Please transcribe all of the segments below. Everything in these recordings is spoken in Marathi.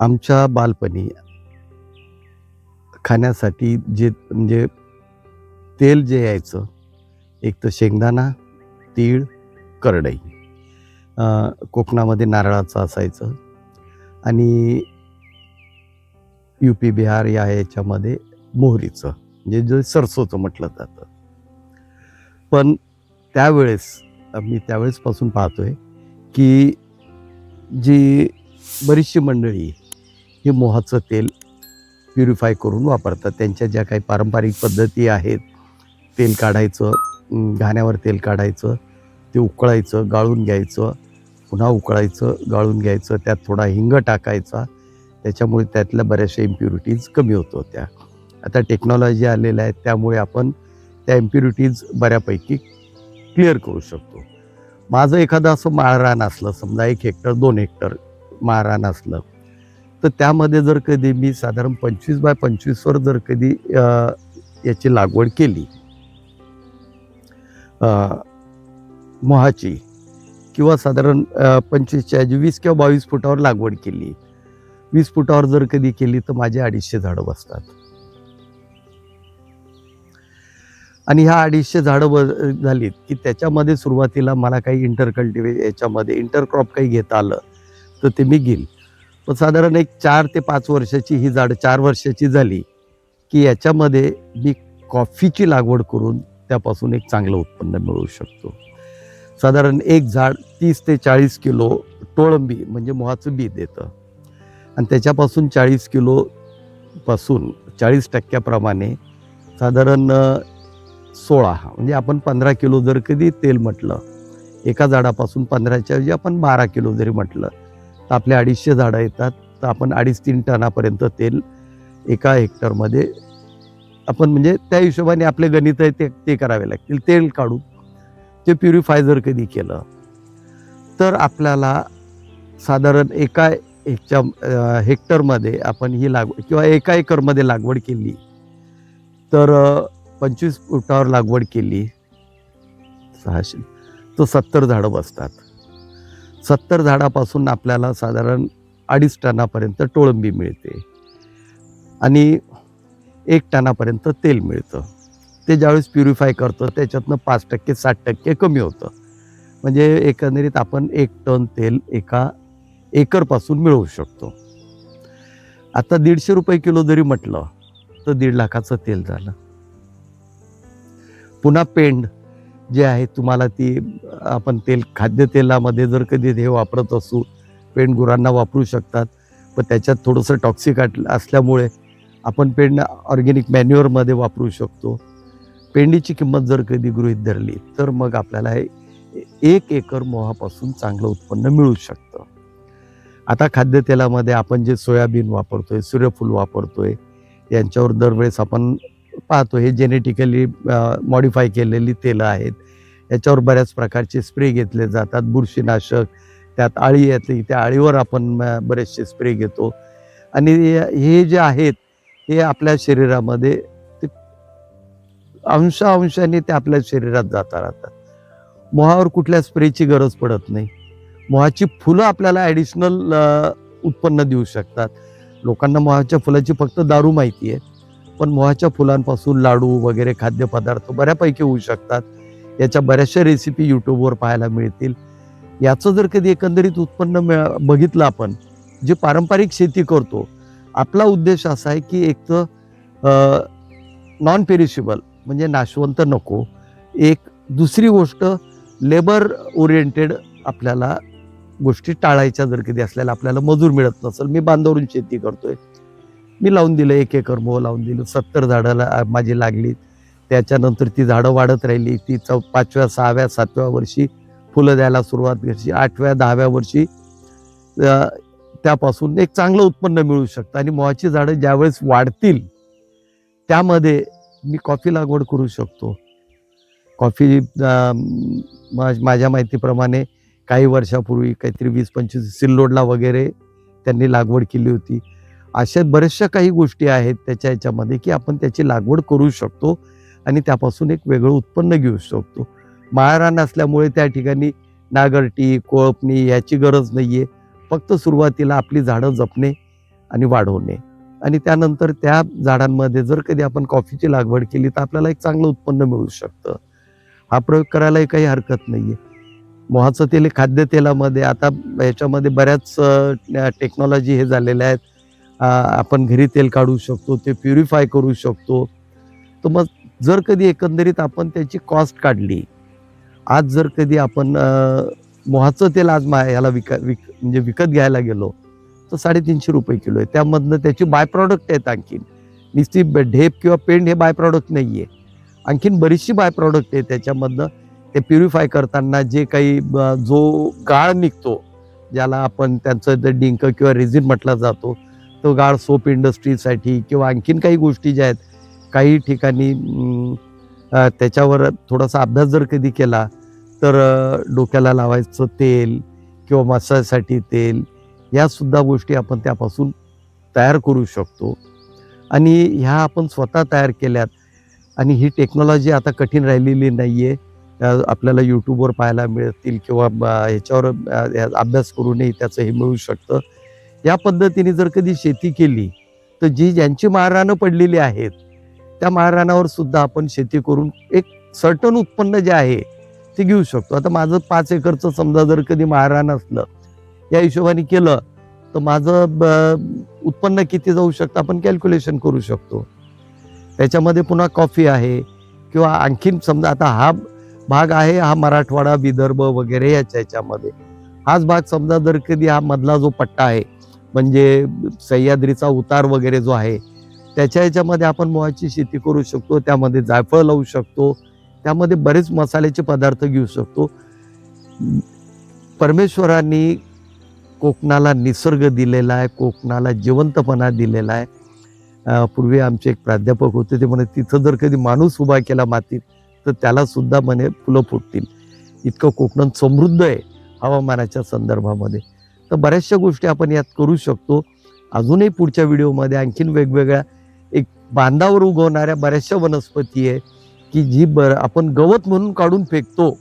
आमच्या बालपणी खाण्यासाठी जे म्हणजे तेल जे यायचं एक तर शेंगदाणा तीळ करडई. कोकणामध्ये नारळाचं असायचं. आणि यू पी बिहार या याच्यामध्ये मोहरीचं म्हणजे जे सरसोचं म्हटलं जातं. पण त्यावेळेस मी त्यावेळेसपासून पाहतोय की जी बरीचशी मंडळी हे मोहाचं तेल प्युरिफाय करून वापरतात. त्यांच्या ज्या काही पारंपरिक पद्धती आहेत तेल काढायचं घाण्यावर तेल काढायचं ते उकळायचं गाळून घ्यायचं पुन्हा उकळायचं गाळून घ्यायचं त्यात थोडा हिंग टाकायचा. त्याच्यामुळे त्यातल्या बऱ्याचशा इम्प्युरिटीज कमी होत होत्या. आता टेक्नॉलॉजी आलेल्या आहेत त्यामुळे आपण त्या इम्प्युरिटीज बऱ्यापैकी क्लिअर करू शकतो. माझं एखादं असं माळरान असलं समजा एक हेक्टर दोन हेक्टर माळरान असलं तर त्यामध्ये जर कधी मी साधारण पंचवीस बाय पंचवीसवर जर कधी याची लागवड केली मोहाची किंवा साधारण पंचवीसच्या ऐवजी वीस किंवा बावीस फुटावर लागवड केली वीस फुटावर जर कधी केली तर माझे अडीचशे झाडं बसतात. आणि ह्या अडीचशे झाडं ब झालीत की त्याच्यामध्ये सुरुवातीला मला काही इंटर कल्टिवे याच्यामध्ये इंटरक्रॉप काही घेता आलं तर ते मी घेईल. पण साधारण एक चार ते पाच वर्षाची ही झाडं चार वर्षाची झाली की याच्यामध्ये मी कॉफीची लागवड करून त्यापासून एक चांगलं उत्पन्न मिळवू शकतो. साधारण एक झाड तीस ते चाळीस किलो टोळंबी म्हणजे मोहाचं बी देतं. आणि त्याच्यापासून चाळीस किलो पासून चाळीस टक्क्याप्रमाणे साधारण सोळा म्हणजे आपण पंधरा किलो जर कधी तेल म्हटलं एका झाडापासून पंधराच्या ऐवजी आपण बारा किलो जरी म्हटलं तर आपले अडीचशे झाडं येतात तर आपण अडीच तीन टनापर्यंत तेल एका हेक्टरमध्ये आपण म्हणजे त्या हिशोबाने आपले गणित आहे ते ते करावे लागतील. तेल काढू ते प्युरिफाय जर कधी केलं? तर आपल्याला साधारण एका ह्याच्या हेक्टरमध्ये आपण ही लागवड किंवा एका एकरमध्ये लागवड केली तर पंचवीस फुटावर लागवड केली सहाशे तर सत्तर झाडं बसतात. सत्तर झाडापासून आपल्याला साधारण अडीच टनापर्यंत टोळंबी मिळते. आणि एक टनापर्यंत तेल मिळतं. ते ज्यावेळेस प्युरिफाय करतं त्याच्यातनं पाच टक्के साठ टक्के कमी होतं. म्हणजे एकंदरीत आपण एक टन तेल एका एकरपासून मिळवू शकतो. आता दीडशे रुपये किलो जरी म्हटलं तर दीड लाखाचं तेल झालं. पुन्हा पेंड जे आहे तुम्हाला ती आपण तेल खाद्यतेलामध्ये जर कधी हे वापरत असू पेंट गुरांना वापरू शकतात. पण त्याच्यात थोडंसं टॉक्सिक असल्यामुळे आपण पेंड ऑर्गेनिक मॅन्युअरमध्ये वापरू शकतो. पेंडीची किंमत जर कधी गृहीत धरली तर मग आपल्याला हे एक एकर मोहापासून चांगलं उत्पन्न मिळू शकतं. आता खाद्यतेलामध्ये आपण जे सोयाबीन वापरतोय सूर्यफूल वापरतोय यांच्यावर दरवेळेस आपण पाहतो हे जेनेटिकली मॉडिफाय केलेली तेलं आहेत. याच्यावर बऱ्याच प्रकारचे स्प्रे घेतले जातात बुरशीनाशक त्यात आळी येते त्या आळीवर आपण बरेचसे स्प्रे घेतो. आणि हे जे आहेत हे आपल्या शरीरामध्ये ते अंशांशाने ते आपल्या शरीरात जाता राहतात. मोहावर कुठल्या स्प्रेची गरज पडत नाही. मोहाची फुलं आपल्याला ॲडिशनल उत्पन्न देऊ शकतात. लोकांना मोहाच्या फुलाची फक्त दारू माहिती आहे. पण मोहाच्या फुलांपासून लाडू वगैरे खाद्यपदार्थ बऱ्यापैकी होऊ शकतात. याच्या बऱ्याचशा रेसिपी यूट्यूबवर पाहायला मिळतील. याचं जर कधी एकंदरीत उत्पन्न मिळा बघितलं आपण जे पारंपरिक शेती करतो आपला उद्देश असा आहे की एक तर नॉन पेरिशेबल म्हणजे नाशवंत नको. एक दुसरी गोष्ट लेबर ओरिएंटेड आपल्याला गोष्टी टाळायच्या जर कधी असल्याला आपल्याला मजूर मिळत नसेल. मी बांधावरून शेती करतोय. मी लावून दिलं एक एकर मोह लावून दिलं सत्तर झाडाला माझी लागली. त्याच्यानंतर ती झाडं वाढत राहिली. ती चौ पाचव्या सहाव्या सातव्या वर्षी फुलं द्यायला सुरुवात करायची आठव्या दहाव्या वर्षी त्यापासून एक चांगलं उत्पन्न मिळू शकतं. आणि मोहाची झाडं ज्यावेळेस वाढतील त्यामध्ये मी कॉफी लागवड करू शकतो. कॉफी मा- माझ्या माहितीप्रमाणे काही वर्षापूर्वी काहीतरी वीस पंचवीस सिल्लोडला वगैरे त्यांनी लागवड केली होती. अशा बऱ्याचशा काही गोष्टी आहेत त्याच्या याच्यामध्ये की आपण त्याची लागवड करू शकतो आणि त्यापासून एक वेगळं उत्पन्न घेऊ शकतो. माळरान असल्यामुळे त्या ठिकाणी नागरटी कोळपणी याची गरज नाही आहे फक्त सुरुवातीला आपली झाडं जपणे आणि वाढवणे. आणि त्यानंतर त्या झाडांमध्ये जर कधी आपण कॉफीची लागवड केली तर आपल्याला एक चांगलं उत्पन्न मिळू शकतं. हा प्रयोग करायलाही काही हरकत नाही आहे मोहाचं तेल खाद्यतेलामध्ये आता याच्यामध्ये बऱ्याच टेक्नॉलॉजी हे झालेल्या आहेत. आपण घरी तेल काढू शकतो ते प्युरिफाय करू शकतो. तर मग जर कधी एकंदरीत आपण त्याची कॉस्ट काढली आज जर कधी आपण मोहाचं तेल आज मा याला विक विक म्हणजे विकत घ्यायला गेलो तर साडेतीनशे रुपये किलो आहे. त्यामधनं त्याची बाय प्रॉडक्ट आहेत आणखीन. नुसती ढेप किंवा पेंट हे बाय प्रॉडक्ट नाही आहे आणखीन बरीचशी बाय प्रॉडक्ट आहे त्याच्यामधनं. ते प्युरिफाय करताना जे काही ब- जो गाळ निघतो ज्याला आपण त्यांचं जे डिंक किंवा रेझिन म्हटला जातो गाळ सोप इंडस्ट्रीसाठी किंवा आणखीन काही गोष्टी ज्या आहेत काही ठिकाणी त्याच्यावर थोडासा अभ्यास जर कधी केला तर डोक्याला लावायचं तेल किंवा मसाजसाठी तेल यासुद्धा गोष्टी आपण त्यापासून तयार करू शकतो. आणि ह्या आपण स्वतः तयार केल्यात आणि ही टेक्नॉलॉजी आता कठीण राहिलेली नाही आहे आपल्याला यूट्यूबवर पाहायला मिळतील किंवा ह्याच्यावर या- अभ्यास करूनही त्याचं हे मिळू शकतं. या पद्धतीने जर कधी शेती केली तर जी ज्यांची माळरानं पडलेली आहेत त्या माळरानावर सुद्धा आपण शेती करून एक सर्टन उत्पन्न जे आहे ते घेऊ शकतो. आता माझं पाच एकरचं समजा जर कधी माळरान असलं या हिशोबाने केलं तर माझं ब- उत्पन्न किती जाऊ शकतं? आपण कॅल्क्युलेशन करू शकतो. त्याच्यामध्ये पुन्हा कॉफी आहे किंवा आणखीन समजा आता हा भाग आहे हा मराठवाडा विदर्भ वगैरे याच्या याच्यामध्ये. हाच भाग समजा जर कधी हा मधला जो पट्टा आहे म्हणजे सह्याद्रीचा उतार वगैरे जो आहे त्याच्या ह्याच्यामध्ये आपण मुळाची शेती करू शकतो त्यामध्ये जायफळ लावू शकतो त्यामध्ये बरेच मसाल्याचे पदार्थ घेऊ शकतो. परमेश्वरांनी कोकणाला निसर्ग दिलेला आहे कोकणाला जिवंतपणा दिलेला आहे. पूर्वी आमचे एक प्राध्यापक होते ते म्हणे तिथं जर कधी माणूस उभा केला मातीत तर त्यालासुद्धा म्हणे फुलं फुटतील. इतकं कोकण समृद्ध आहे हवामानाच्या संदर्भामध्ये. तर बऱ्याचशा गोष्टी आपण यात करू शकतो. अजूनही पुढच्या व्हिडिओमध्ये आणखीन वेगवेगळ्या एक बांधावर उगवणाऱ्या बऱ्याचशा वनस्पती आहे की जी बर आपण गवत म्हणून काढून फेकतो.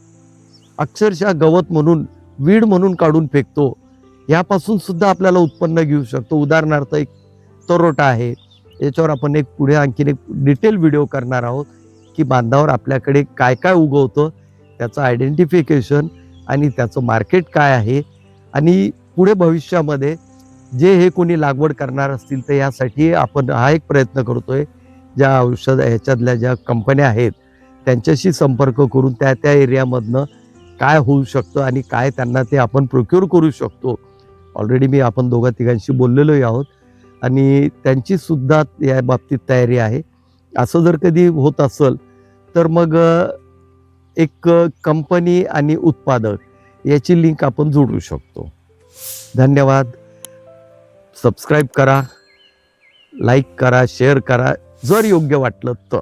अक्षरशः गवत म्हणून वीड म्हणून काढून फेकतो. यापासून सुद्धा आपल्याला उत्पन्न घेऊ शकतो. उदाहरणार्थ एक तरोटा आहे. याच्यावर आपण एक पुढे आणखीन एक डिटेल व्हिडिओ करणार आहोत की बांधावर आपल्याकडे काय काय उगवतं त्याचं आयडेंटिफिकेशन आणि त्याचं मार्केट काय आहे आणि पुढे भविष्यामध्ये जे हे कोणी लागवड करणार असतील तर यासाठी आपण हा एक प्रयत्न करतोय. ज्या औषध ह्याच्यातल्या ज्या कंपन्या आहेत त्यांच्याशी संपर्क करून त्या त्या एरियामधनं काय होऊ शकतं आणि काय त्यांना ते आपण प्रोक्युअर करू शकतो. ऑलरेडी मी आपण दोघा तिघांशी बोललेलोही आहोत आणि त्यांची सुद्धा या बाबतीत तयारी आहे. असं जर कधी होत असेल तर मग एक कंपनी आणि उत्पादक याची लिंक आपण जोडू शकतो. धन्यवाद. सबस्क्राईब करा लाईक करा शेअर करा. जर योग्य वाटलं तर.